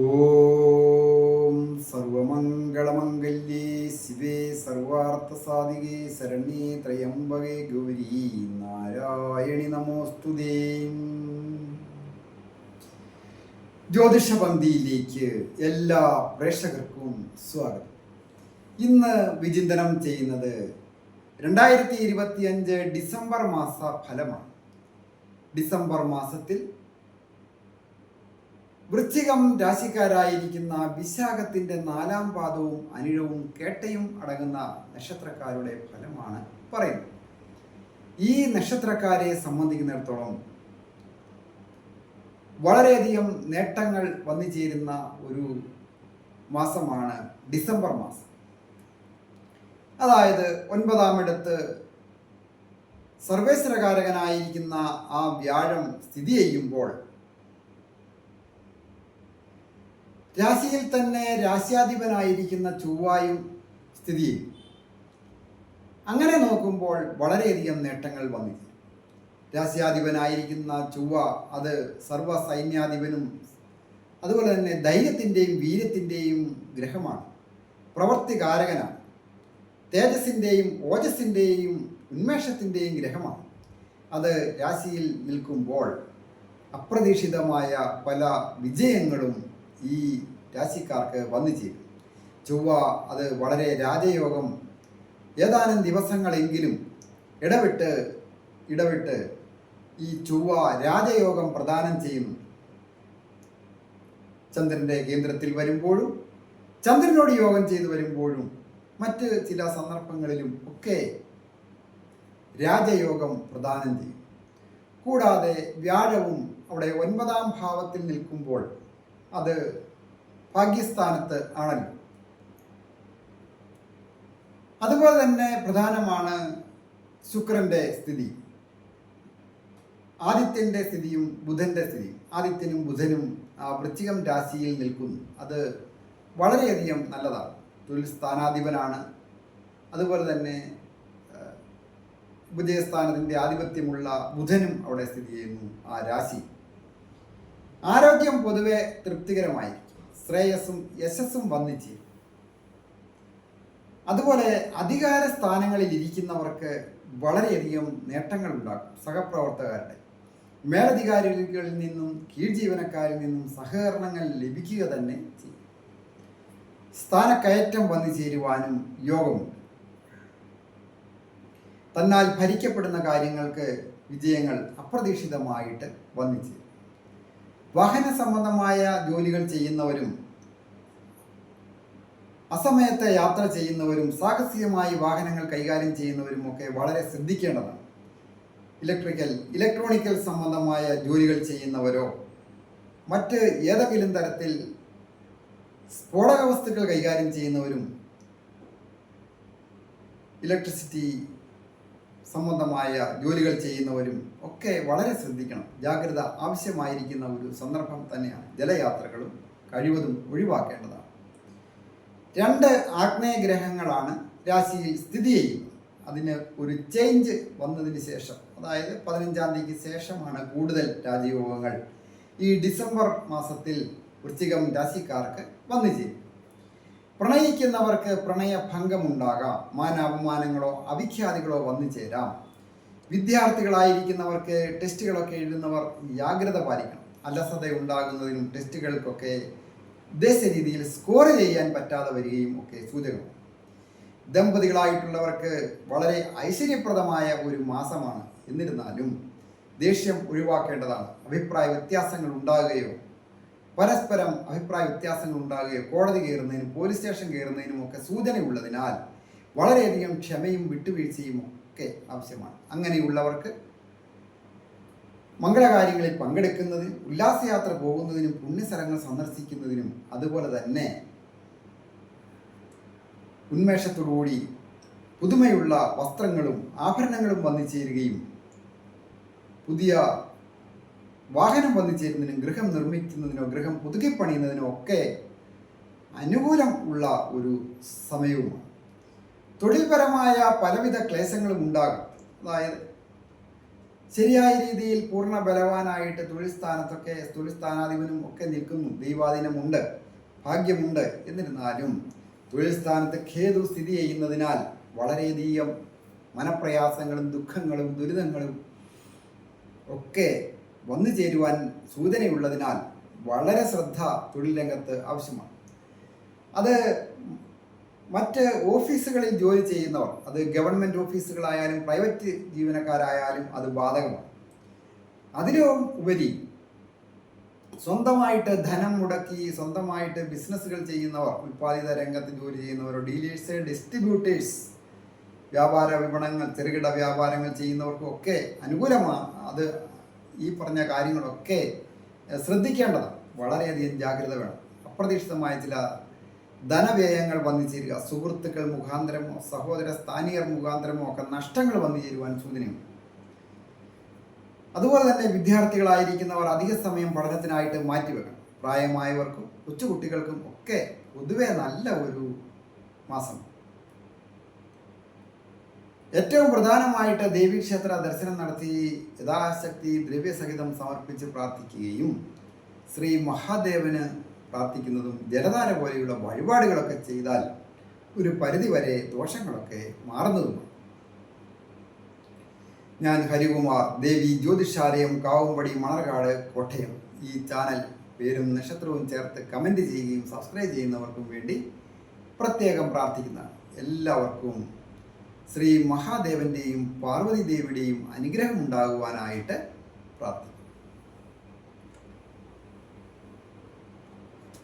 ഓം സർവമംഗളമംഗല്യേ ശിവേ സർവാർത്ഥസാധികേ ശരണ്യേ ത്രയംബകേ ഗൗരി നാരായണി നമോസ്തുതേ ജ്യോതിഷപന്തിയിലേക്ക് എല്ലാ പ്രേക്ഷകർക്കും സ്വാഗതം. ഇന്ന് വിചിന്തനം ചെയ്യുന്നത് രണ്ടായിരത്തി ഇരുപത്തിയഞ്ച് ഡിസംബർ മാസ ഫലമാണ്. ഡിസംബർ മാസത്തിൽ വൃശ്ചികം രാശിക്കാരായിരിക്കുന്ന വിശാഖത്തിന്റെ നാലാം പാദവും അനിഴവും കേട്ടയും അടങ്ങുന്ന നക്ഷത്രക്കാരുടെ ഫലമാണ് പറയുന്നത്. ഈ നക്ഷത്രക്കാരെ സംബന്ധിക്കുന്നിടത്തോളം വളരെയധികം നേട്ടങ്ങൾ വന്നു ചേരുന്ന ഒരു മാസമാണ് ഡിസംബർ മാസം. അതായത് ഒൻപതാം ഇടത്ത് സർവേശ്വരകാരകനായിരിക്കുന്ന ആ വ്യാഴം സ്ഥിതി ചെയ്യുമ്പോൾ രാശിയിൽ തന്നെ രാശ്യാധിപനായിരിക്കുന്ന ചൊവ്വായും സ്ഥിതി അങ്ങനെ നോക്കുമ്പോൾ വളരെയധികം നേട്ടങ്ങൾ വന്നു രാശ്യാധിപനായിരിക്കുന്ന ചൊവ്വ അത് സർവ സൈന്യാധിപനും അതുപോലെ തന്നെ ധൈര്യത്തിന്റെയും വീര്യത്തിന്റെയും ഗ്രഹമാണ്. പ്രവർത്തികാരകനാണ്. തേജസ്സിന്റെയും ഓജസ്സിന്റെയും ഉന്മേഷത്തിന്റെയും ഗ്രഹമാണ്. അത് രാശിയിൽ നിൽക്കുമ്പോൾ അപ്രതീക്ഷിതമായ പല വിജയങ്ങളും ഈ രാശിക്കാർക്ക് വന്നു ചേരും ചൊവ്വ അത് വളരെ രാജയോഗം. ഏതാനും ദിവസങ്ങളെങ്കിലും ഇടവിട്ട് ഇടവിട്ട് ഈ ചൊവ്വ രാജയോഗം പ്രദാനം ചെയ്യുന്നു ചന്ദ്രന്റെ കേന്ദ്രത്തിൽ വരുമ്പോഴും ചന്ദ്രനോട് യോഗം ചെയ്തു വരുമ്പോഴും മറ്റ് ചില സന്ദർഭങ്ങളിലും ഒക്കെ രാജയോഗം പ്രദാനം ചെയ്യും. കൂടാതെ വ്യാഴവും അവിടെ ഒൻപതാം ഭാവത്തിൽ നിൽക്കുമ്പോൾ അത് പാകിസ്ഥാനത്ത് ആണല്ലോ. അതുപോലെ തന്നെ പ്രധാനമാണ് ശുക്രന്റെ സ്ഥിതി. ആദിത്യന്റെ സ്ഥിതിയും ബുധന്റെ സ്ഥിതിയും. ആദിത്യനും ബുധനും ആ വൃശ്ചികം രാശിയിൽ നിൽക്കുന്നു. അത് വളരെയധികം നല്ലതാണ്. തൊഴിൽ സ്ഥാനാധിപനാണ്. അതുപോലെ തന്നെ ഉപജയസ്ഥാനത്തിന്റെ ആധിപത്യമുള്ള ബുധനും അവിടെ സ്ഥിതി ചെയ്യുന്നു ആ രാശി. ആരോഗ്യം പൊതുവെ തൃപ്തികരമായി. ശ്രേയസ്സും യശസ്സും വന്നിച്ച്. അതുപോലെ അധികാര സ്ഥാനങ്ങളിൽ ഇരിക്കുന്നവർക്ക് വളരെയധികം നേട്ടങ്ങൾ ഉണ്ടാക്കും സഹപ്രവർത്തകരുടെ. മേലധികാരികളിൽ നിന്നും കീഴ്ജീവനക്കാരിൽ നിന്നും സഹകരണങ്ങൾ ലഭിക്കുക തന്നെ ചെയ്യും. സ്ഥാനക്കയറ്റം വന്നു ചേരുവാനും യോഗമുണ്ട്. തന്നാൽ ഭരിക്കപ്പെടുന്ന കാര്യങ്ങൾക്ക് വിജയങ്ങൾ അപ്രതീക്ഷിതമായിട്ട് വന്നു ചേരും. വാഹന സംബന്ധമായ ജോലികൾ ചെയ്യുന്നവരും അസമയത്തെ യാത്ര ചെയ്യുന്നവരും സാഹസികമായി വാഹനങ്ങൾ കൈകാര്യം ചെയ്യുന്നവരും ഒക്കെ വളരെ ശ്രദ്ധിക്കേണ്ടതാണ്. ഇലക്ട്രിക്കൽ ഇലക്ട്രോണിക്കൽ സംബന്ധമായ ജോലികൾ ചെയ്യുന്നവരോ മറ്റ് ഏതെങ്കിലും തരത്തിൽ സ്ഫോടക വസ്തുക്കൾ കൈകാര്യം ചെയ്യുന്നവരും ഇലക്ട്രിസിറ്റി സംബന്ധമായ ജോലികൾ ചെയ്യുന്നവരും ഒക്കെ വളരെ ശ്രദ്ധിക്കണം. ജാഗ്രത ആവശ്യമായിരിക്കുന്ന ഒരു സന്ദർഭം തന്നെയാണ് ജലയാത്രകളും കഴിവതും ഒഴിവാക്കേണ്ടതാണ്. രണ്ട് ആഗ്നേയ ഗ്രഹങ്ങളാണ് രാശിയിൽ സ്ഥിതി ചെയ്യുന്നത്. അതിന് ഒരു ചേഞ്ച് വന്നതിന് ശേഷം അതായത് പതിനഞ്ചാം തീയതിക്ക് ശേഷമാണ് കൂടുതൽ രാജയോഗങ്ങൾ. ഈ ഡിസംബർ മാസത്തിൽ വൃശ്ചികം രാശിക്കാർക്ക് വന്നു ചേരും. പ്രണയിക്കുന്നവർക്ക് പ്രണയഭംഗമുണ്ടാകാം. മാനാപമാനങ്ങളോ അവിഖ്യാതികളോ വന്നു ചേരാം. വിദ്യാർത്ഥികളായിരിക്കുന്നവർക്ക് ടെസ്റ്റുകളൊക്കെ എഴുതുന്നവർ ജാഗ്രത പാലിക്കണം. അലസത ഉണ്ടാകുന്നതിനും ടെസ്റ്റുകൾക്കൊക്കെ ഉദ്ദേശ രീതിയിൽ സ്കോർ ചെയ്യാൻ പറ്റാതെ വരികയും ഒക്കെ സൂചകമാണ് ദമ്പതികളായിട്ടുള്ളവർക്ക് വളരെ ഐശ്വര്യപ്രദമായ ഒരു മാസമാണ്. എന്നിരുന്നാലും ദേഷ്യം ഒഴിവാക്കേണ്ടതാണ്. അഭിപ്രായ വ്യത്യാസങ്ങൾ ഉണ്ടാകുകയോ പരസ്പരം അഭിപ്രായ വ്യത്യാസങ്ങൾ ഉണ്ടാകുകയോ കോടതി കയറുന്നതിനും പോലീസ് സ്റ്റേഷൻ കയറുന്നതിനും ഒക്കെ സൂചനയുള്ളതിനാൽ വളരെയധികം ക്ഷമയും വിട്ടുവീഴ്ചയും ഒക്കെ ആവശ്യമാണ്. അങ്ങനെയുള്ളവർക്ക് മംഗളകാര്യങ്ങളിൽ പങ്കെടുക്കുന്നതിനും ഉല്ലാസയാത്ര പോകുന്നതിനും പുണ്യസ്ഥലങ്ങൾ സന്ദർശിക്കുന്നതിനും അതുപോലെ തന്നെ ഉന്മേഷത്തോടുകൂടി പുതുമയുള്ള വസ്ത്രങ്ങളും ആഭരണങ്ങളും വന്നു ചേരുകയും പുതിയ വാഹനം വന്നു ചേരുന്നതിനും ഗൃഹം നിർമ്മിക്കുന്നതിനോ ഗൃഹം പുതുക്കി പണിയുന്നതിനോ ഒക്കെ അനുകൂലം ഉള്ള ഒരു സമയവുമാണ്. തൊഴിൽപരമായ പലവിധ ക്ലേശങ്ങളും ഉണ്ടാകും. അതായത് ശരിയായ രീതിയിൽ പൂർണ ബലവാനായിട്ട് തൊഴിൽ സ്ഥാനത്തൊക്കെ തൊഴിൽ സ്ഥാനാധിപനും ഒക്കെ നിൽക്കുന്നു. ദൈവാധീനമുണ്ട് ഭാഗ്യമുണ്ട്. എന്നിരുന്നാലും തൊഴിൽ സ്ഥാനത്ത് ഖേതു സ്ഥിതി ചെയ്യുന്നതിനാൽ വളരെയധികം മനപ്രയാസങ്ങളും ദുഃഖങ്ങളും ദുരിതങ്ങളും ഒക്കെ വന്നു ചേരുവാൻ സൂചനയുള്ളതിനാൽ വളരെ ശ്രദ്ധ തൊഴിൽ രംഗത്ത് ആവശ്യമാണ്. അത് മറ്റ് ഓഫീസുകളിൽ ജോലി ചെയ്യുന്നവർ അത് ഗവൺമെന്റ് ഓഫീസുകളായാലും പ്രൈവറ്റ് ജീവനക്കാരായാലും അത് ബാധകമാണ്. അതിലും ഉപരി സ്വന്തമായിട്ട് ധനം മുടക്കി സ്വന്തമായിട്ട് ബിസിനസ്സുകൾ ചെയ്യുന്നവർ ഉൽപ്പാദിത രംഗത്ത് ജോലി ചെയ്യുന്നവർ ഡീലേഴ്സ് ഡിസ്ട്രിബ്യൂട്ടേഴ്സ് വ്യാപാര വിപണങ്ങൾ ചെറുകിട വ്യാപാരങ്ങൾ ചെയ്യുന്നവർക്കും ഒക്കെ അനുകൂലമാണ് അത് ഈ പറഞ്ഞ കാര്യങ്ങളൊക്കെ ശ്രദ്ധിക്കേണ്ടതാണ്. വളരെയധികം ജാഗ്രത വേണം. അപ്രതീക്ഷിതമായ ചില ധനവ്യയങ്ങൾ വന്നു ചേരുക. സുഹൃത്തുക്കൾ മുഖാന്തരമോ സഹോദര സ്ഥാനീയർ മുഖാന്തരമോ ഒക്കെ നഷ്ടങ്ങൾ വന്നു ചേരുവാൻ സൂചനയുണ്ട് അതുപോലെ തന്നെ വിദ്യാർത്ഥികളായിരിക്കുന്നവർ അധിക സമയം പഠനത്തിനായിട്ട് മാറ്റിവെക്കണം പ്രായമായവർക്കും കൊച്ചുകുട്ടികൾക്കും ഒക്കെ പൊതുവെ നല്ല ഒരു മാസം ഏറ്റവും പ്രധാനമായിട്ട് ദേവീക്ഷേത്ര ദർശനം നടത്തി യഥാശക്തി ദ്രവ്യസഹിതം സമർപ്പിച്ച് പ്രാർത്ഥിക്കുകയും ശ്രീ മഹാദേവന് പ്രാർത്ഥിക്കുന്നതും ജലധാര പോലെയുള്ള വഴിപാടുകളൊക്കെ ചെയ്താൽ ഒരു പരിധിവരെ ദോഷങ്ങളൊക്കെ മാറുന്നതുമാണ്. ഞാൻ ഹരികുമാർ ദേവി ജ്യോതിഷാലയം കാവുംപടി മണർകാട് കോട്ടയം ഈ ചാനൽ പേരും നക്ഷത്രവും ചേർത്ത് കമന്റ് ചെയ്യുകയും സബ്സ്ക്രൈബ് ചെയ്യുന്നവർക്കും വേണ്ടി പ്രത്യേകം പ്രാർത്ഥിക്കുന്നതാണ്. എല്ലാവർക്കും ശ്രീ മഹാദേവന്റെയും പാർവതി ദേവിയുടെയും അനുഗ്രഹം ഉണ്ടാകുവാനായിട്ട് പ്രാർത്ഥിക്കുന്നു.